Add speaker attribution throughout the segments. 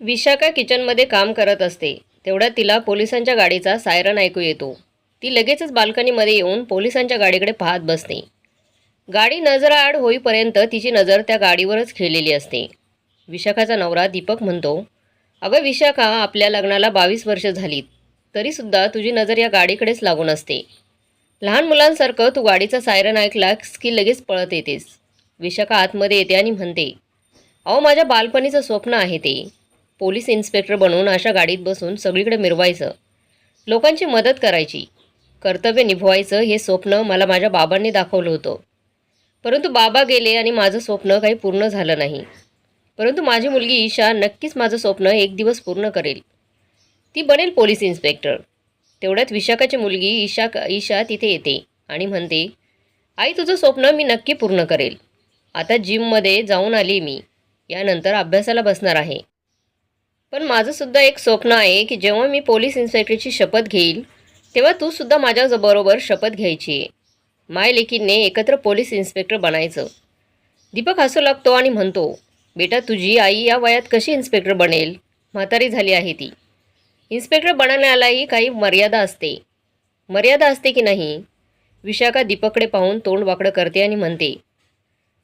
Speaker 1: विशाखा किचनमध्ये काम करत असते. तेवढ्यात तिला पोलिसांच्या गाडीचा सायरन ऐकू येतो. ती लगेचच बाल्कनीमध्ये येऊन पोलिसांच्या गाडीकडे पाहत बसते. गाडी नजराआड होईपर्यंत तिची नजर त्या गाडीवरच खेळलेली असते. विशाखाचा नवरा दीपक म्हणतो अगं विशाखा आपल्या लग्नाला बावीस वर्ष झालीत. तरीसुद्धा तुझी नजर या गाडीकडेच लागून असते. लहान मुलांसारखं तू गाडीचा सायरन ऐकलास की लगेच पळत येतेस? विशाखा आतमध्ये येते आणि म्हणते अहो माझ्या बालपणीचं स्वप्न आहे ते. पोलीस इन्स्पेक्टर बनून अशा गाडीत बसून सगळीकडे मिरवायचं. लोकांची मदत करायची. कर्तव्य निभवायचं हे स्वप्न मला माझ्या बाबांनी दाखवलं होतं. परंतु बाबा गेले आणि माझं स्वप्न काही पूर्ण झालं नाही. परंतु माझी मुलगी ईशा नक्कीच माझं स्वप्न एक दिवस पूर्ण करेल. ती बनेल पोलीस इन्स्पेक्टर. तेवढ्यात विशाखाची मुलगी ईशा ईशा तिथे येते आणि म्हणते आई तुझं स्वप्न मी नक्की पूर्ण करेल. आता जिममध्ये जाऊन आली मी. यानंतर अभ्यासाला बसणार आहे. पण माझंसुद्धा एक स्वप्न आहे की जेव्हा मी पोलीस इन्स्पेक्टरची शपथ घेईल तेव्हा तूसुद्धा माझ्याबरोबर शपथ घ्यायची. आहे माय लेकीने एकत्र पोलीस इन्स्पेक्टर बनायचं. दीपक हसू लागतो आणि म्हणतो बेटा तुझी आई या वयात कशी इन्स्पेक्टर बनेल? म्हातारी झाली आहे ती. इन्स्पेक्टर बनण्यालाही काही मर्यादा असते. मर्यादा असते की नाही? विशाखा दीपककडे पाहून तोंड वाकडं करते आणि म्हणते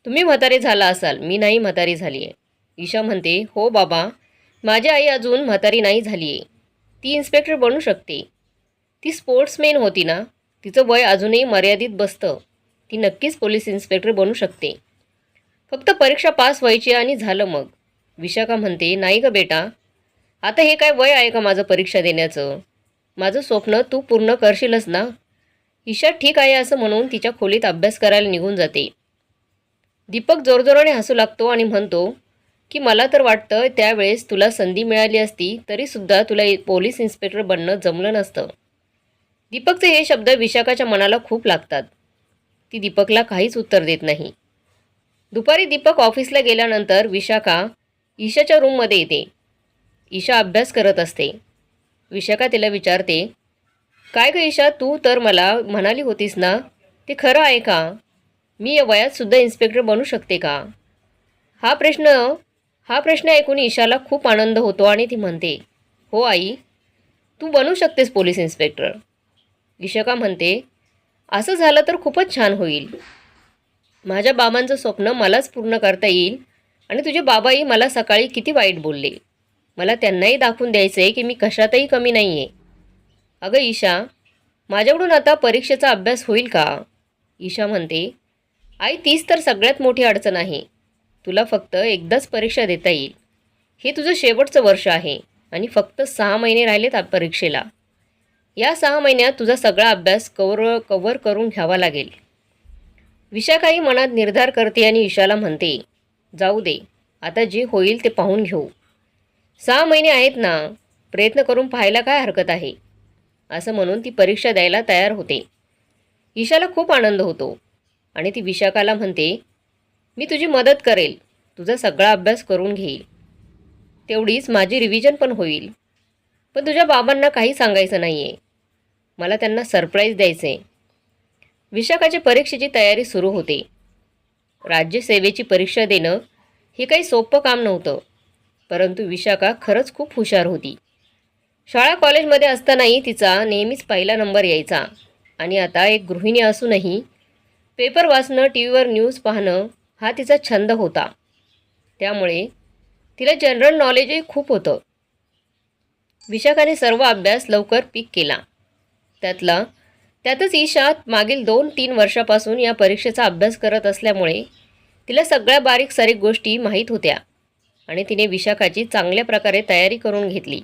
Speaker 1: तुम्ही म्हातारे झाला असाल मी नाही म्हातारी झाली आहे ईशा म्हणते हो बाबा माझी आई अजून म्हातारी नाही झाली आहे ती इन्स्पेक्टर बनू शकते. ती स्पोर्ट्समॅन होती ना. तिचं वय अजूनही मर्यादित बसतं. ती नक्कीच पोलीस इन्स्पेक्टर बनू शकते. फक्त परीक्षा पास व्हायची आणि झालं मग. विशाखा म्हणते नाही का बेटा. आता हे काय वय आहे का माझं परीक्षा देण्याचं? माझं स्वप्न तू पूर्ण करशीलच ना. ईशा ठीक आहे असं म्हणून तिच्या खोलीत अभ्यास करायला निघून जाते. दीपक जोरजोराने हसू लागतो आणि म्हणतो की मला तर वाटतं त्यावेळेस तुला संधी मिळाली असती तरीसुद्धा तुला पोलीस इन्स्पेक्टर बनणं जमलं नसतं. दीपकचे हे शब्द विशाखाच्या मनाला खूप लागतात. ती दीपकला काहीच उत्तर देत नाही. दुपारी दीपक ऑफिसला गेल्यानंतर विशाखा ईशाच्या रूममध्ये येते. ईशा अभ्यास करत असते. विशाखा तिला विचारते काय ग ईशा तू तर मला म्हणाली होतीस ना? ते खरं आहे का? मी या वयातसुद्धा इन्स्पेक्टर बनू शकते का? हा प्रश्न हा प्रश्न ऐकून ईशाला खूप आनंद होतो आणि ती म्हणते हो आई तू बनू शकतेस पोलीस इन्स्पेक्टर. ईशका म्हणते असं झालं तर खूपच छान होईल. माझ्या बाबांचं स्वप्न मलाच पूर्ण करता येईल आणि तुझे बाबाही मला सकाळी किती वाईट बोलले. मला त्यांनाही दाखवून द्यायचं आहे की मी कशातही कमी नाही आहे अगं ईशा माझ्याकडून आता परीक्षेचा अभ्यास होईल का? ईशा म्हणते आई तीच तर सगळ्यात मोठी अडचण आहे. तुला फक्त एकदाच परीक्षा देता येईल. हे तुझं शेवटचं वर्ष आहे आणि फक्त सहा महिने राहिलेत परीक्षेला. या सहा महिन्यात तुझा सगळा अभ्यास कवर कवर करून घ्यावा लागेल. विशाखाही मनात निर्धार करते आणि ईशाला म्हणते जाऊ दे आता जे होईल ते पाहून घेऊ. सहा महिने आहेत ना प्रयत्न करून पाहायला काय हरकत आहे? असं म्हणून ती परीक्षा द्यायला तयार होते. ईशाला खूप आनंद होतो आणि ती विशाखाला म्हणते मी तुझी मदत करेल. तुझा सगळा अभ्यास करून घेईल. तेवढीच माझी रिव्हिजन पण होईल. पण तुझ्या बाबांना काही सांगायचं नाही आहे मला त्यांना सरप्राईज द्यायचं आहे विशाखाच्या परीक्षेची तयारी सुरू होते. राज्यसेवेची परीक्षा देणं हे काही सोपं काम नव्हतं. परंतु विशाखा खरंच खूप हुशार होती. शाळा कॉलेजमध्ये असतानाही तिचा नेहमीच पहिला नंबर यायचा. आणि आता एक गृहिणी असूनही पेपर वाचणं टी व्हीवर न्यूज पाहणं हा तिचा छंद होता. त्यामुळे तिला जनरल नॉलेजही खूप होतं. विशाखाने सर्व अभ्यास लवकर पीक केला. त्यातला त्यातच ईशा मागील दोन तीन वर्षापासून या परीक्षेचा अभ्यास करत असल्यामुळे तिला सगळ्या बारीक सारीक गोष्टी माहीत होत्या आणि तिने विशाखाची चांगल्या प्रकारे तयारी करून घेतली.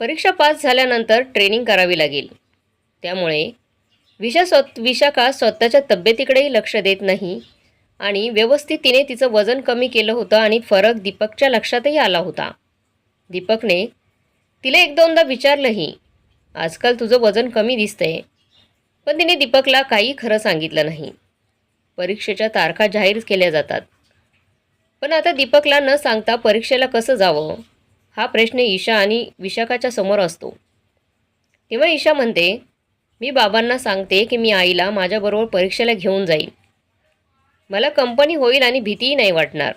Speaker 1: परीक्षा पास झाल्यानंतर ट्रेनिंग करावी लागेल. त्यामुळे विशा स्वत विशाखा स्वतःच्या तब्येतीकडेही लक्ष देत नाही. आणि व्यवस्थित तिने तिचं वजन कमी केलं होतं आणि फरक दीपकच्या लक्षातही आला होता. दीपकने तिला एक दोनदा विचारलंही आजकाल तुझं वजन कमी दिसतंय. पण तिने दीपकला काही खरं सांगितलं नाही. परीक्षेच्या तारखा जाहीर केल्या जातात. पण आता दीपकला न सांगता परीक्षेला कसं जावं? हा प्रश्न ईशा आणि विशाखाच्या समोर असतो. तेव्हा ईशा म्हणते मी बाबांना सांगते की मी आईला माझ्याबरोबर परीक्षेला घेऊन जाईन. मला कंपनी होईल आणि भीतीही नाही वाटणार.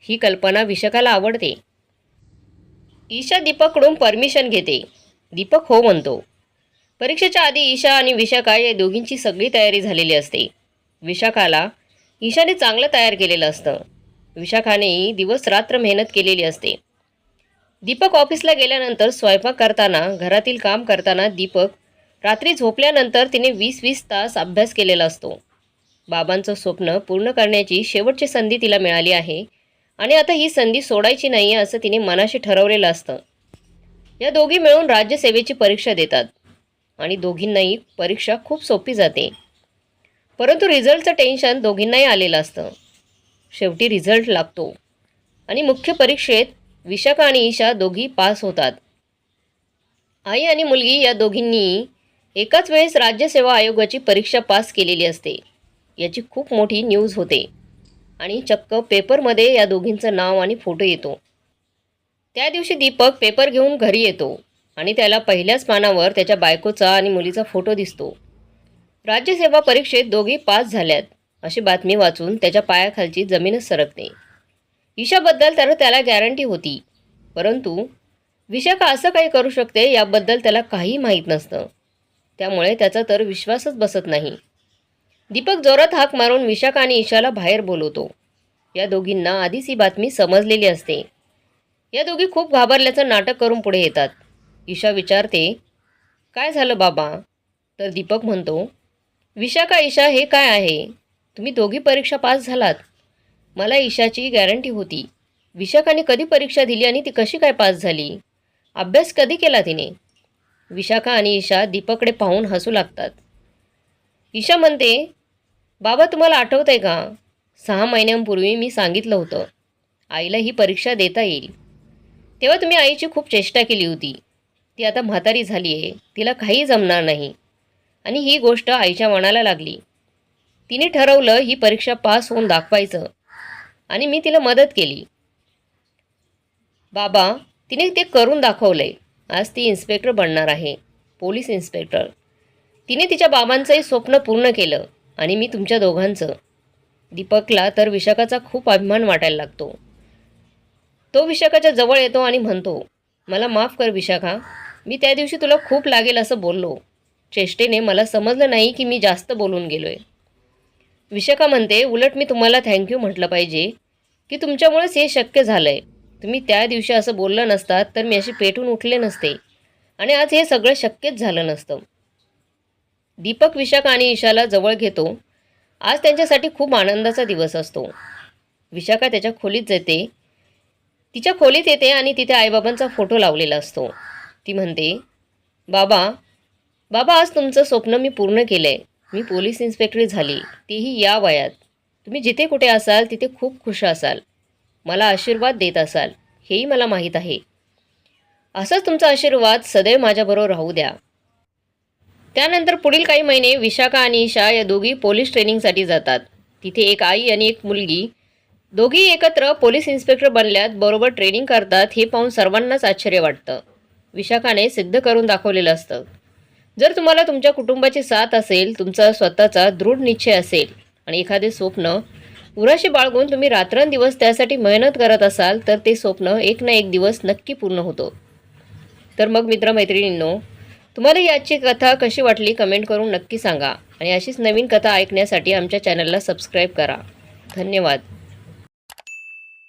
Speaker 1: ही कल्पना विशाखाला आवडते. ईशा दीपककडून परमिशन घेते. दीपक हो म्हणतो. परीक्षेच्या आधी ईशा आणि विशाखा या दोघींची सगळी तयारी झालेली असते. विशाखाला ईशाने चांगलं तयार केलेलं असतं. विशाखानेही दिवस रात्र मेहनत केलेली असते. दीपक ऑफिसला गेल्यानंतर स्वयंपाक करताना घरातील काम करताना दीपक रात्री झोपल्यानंतर तिने वीस वीस तास अभ्यास केलेला असतो. बाबांचं स्वप्न पूर्ण करण्याची शेवटची संधी तिला मिळाली आहे. आणि आता ही संधी सोडायची नाही आहे असं तिने मनाशी ठरवलेलं असतं. या दोघी मिळून राज्यसेवेची परीक्षा देतात. आणि दोघींनाही परीक्षा खूप सोपी जाते. परंतु रिझल्टचं टेन्शन दोघींनाही आलेलं असतं. शेवटी रिझल्ट लागतो. आणि मुख्य परीक्षेत विशाखा आणि ईशा दोघी पास होतात. आई आणि मुलगी या दोघींनी एकाच वेळेस राज्यसेवा आयोगाची परीक्षा पास केलेली असते. याची खूप मोठी न्यूज होते. आणि चक्क पेपरमध्ये या दोघींचं नाव आणि फोटो येतो. त्या दिवशी दीपक पेपर घेऊन घरी येतो आणि त्याला पहिल्याच पानावर त्याच्या बायकोचा आणि मुलीचा फोटो दिसतो. राज्यसेवा परीक्षेत दोघी पास झाल्यात अशी बातमी वाचून त्याच्या पायाखालची जमीनच सरकते ईशाबद्दल तर त्याला गॅरंटी होती परंतु विशाखा असं काही करू शकते याबद्दल त्याला काही माहीत नसतं. त्यामुळे त्याचा तर विश्वासच बसत नाही. दीपक जोरात हाक मारून विशाखा आणि ईशाला बाहेर बोलवतो. या दोघींना आधीच ही बातमी समजलेली असते. या दोघी खूप घाबरल्याचं नाटक करून पुढे येतात. ईशा विचारते काय झालं बाबा? तर दीपक म्हणतो विशाखा ईशा हे काय आहे? तुम्ही दोघी परीक्षा पास झालात. मला ईशाची गॅरंटी होती. विशाखाने कधी परीक्षा दिली आणि ती कशी काय पास झाली? अभ्यास कधी केला तिने? विशाखा आणि ईशा दीपकडे पाहून हसू लागतात. ईशा म्हणते बाबा तुम्हाला आठवत आहे का? सहा महिन्यांपूर्वी मी सांगितलं होतं आईला ही परीक्षा देता येईल. तेव्हा तुम्ही आईची खूप चेष्टा केली होती. ती आता म्हातारी झाली आहे तिला काही जमणार नाही. आणि ही गोष्ट आईच्या मनाला लागली. तिने ठरवलं ही परीक्षा पास होऊन दाखवायचं. आणि मी तिला मदत केली. बाबा तिने ते करून दाखवलंय. आज ती इन्स्पेक्टर बनणार आहे पोलीस इन्स्पेक्टर. तिने तिच्या बाबांचंही स्वप्न पूर्ण केलं. आणि मी तुमच्या दोघांचं. दीपकला तर विशाखाचा खूप अभिमान वाटायला लागतो. तो विशाखाच्या जवळ येतो आणि म्हणतो मला माफ कर विशाखा मी त्या दिवशी तुला खूप लागेल असं बोललो. चेष्टेने मला समजलं नाही की मी जास्त बोलून गेलो आहे विशाखा म्हणते उलट मी तुम्हाला थँक्यू म्हटलं पाहिजे की तुमच्यामुळेच हे शक्य झालं आहे तुम्ही त्या दिवशी असं बोललं नसतात तर मी अशी पेटून उठले नसते. आणि आज हे सगळं शक्यच झालं नसतं. दीपक विशाखा आणि ईशाला जवळ घेतो. आज त्यांच्यासाठी खूप आनंदाचा दिवस असतो. विशाखा त्याच्या खोलीत जाते. तिच्या खोलीत येते आणि तिथे आईबाबांचा फोटो लावलेला असतो. ती म्हणते बाबा बाबा आज तुमचं स्वप्न मी पूर्ण केलं आहे मी पोलीस इन्स्पेक्टर झाली. तीही या वयात. तुम्ही जिथे कुठे असाल तिथे खूप खुश असाल. मला आशीर्वाद देत असाल. हेही मला माहीत आहे. असंच तुमचा आशीर्वाद सदैव माझ्याबरोबर राहू द्या. त्यानंतर पुढील काही महिने विशाखा आणि ईशा या दोघी पोलीस ट्रेनिंगसाठी जातात. तिथे एक आई आणि एक मुलगी. दोघी एकत्र पोलीस इन्स्पेक्टर बनल्यात बरोबर ट्रेनिंग करतात हे पाहून सर्वांनाच आश्चर्य वाटतं. विशाखाने सिद्ध करून दाखवलेलं असतं. जर तुम्हाला तुमच्या कुटुंबाची साथ असेल तुमचा स्वतःचा दृढ निश्चय असेल आणि एखादे स्वप्न उराशी बाळगून तुम्ही रात्रंदिवस त्यासाठी मेहनत करत असाल तर ते स्वप्न एक ना एक दिवस नक्की पूर्ण होतं. तर मग मित्रमैत्रिणींनो तुम्हाला ही आजची कथा कशी वाटली कमेंट करून नक्की सांगा. आणि अशीच नवीन कथा ऐकण्यासाठी आमच्या चॅनलला सबस्क्राईब करा. धन्यवाद.